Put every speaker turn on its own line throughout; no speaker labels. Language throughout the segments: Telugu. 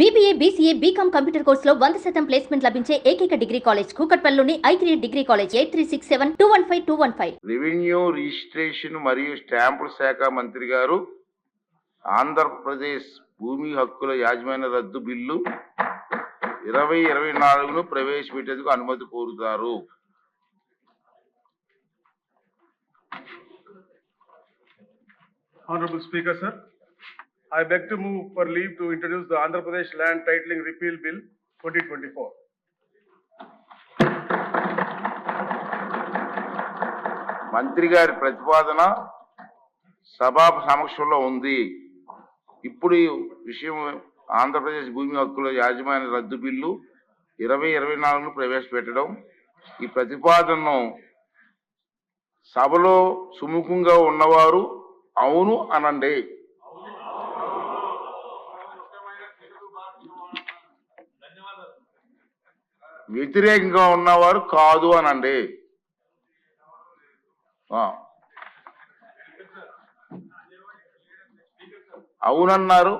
బీబీఏ బీసీఏ బీకామ్ కంప్యూటర్ కోర్సులో వంద శాతం ప్లేస్మెంట్ లభించే ఏకైక degree college కూకట్పల్లిలోని I three degree college eight three six seven two one five two one five
revenue registration మరియు స్టాంపుల శాఖ మంత్రి గారు ఆంధ్రప్రదేశ్ భూమి హక్కుల యాజమాన్య రద్దు బిల్లు ఇరవై ఇరవై నాలుగును ప్రవేశపెట్టేందుకు అనుమతి కోరుతారు.
Honorable Speaker, sir, I beg to move for leave to introduce the Andhra Pradesh Land Titling Repeal Bill twenty twenty-four.
మంత్రి గారి ప్రతిపాదన సభా సమక్షంలో ఉంది ఇప్పుడు ఈ విషయం ఆంధ్రప్రదేశ్ భూమి హక్కుల యాజమాన్య రద్దు బిల్లు ఇరవై ఇరవై నాలుగును ప్రవేశపెట్టడం ఈ ప్రతిపాదనను సభలో సుముఖంగా ఉన్నవారు అవును అనండి వ్యతిరేకంగా ఉన్నవారు కాదు అనండి. అవునన్నారు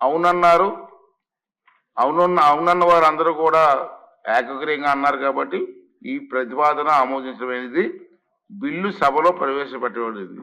అవునన్నారు అవునున్న అవునన్న వారు అందరూ కూడా ఏకగ్రీయంగా అన్నారు కాబట్టి ఈ ప్రతిపాదన ఆమోదించమైనది బిల్లు సభలో ప్రవేశపెట్టబడింది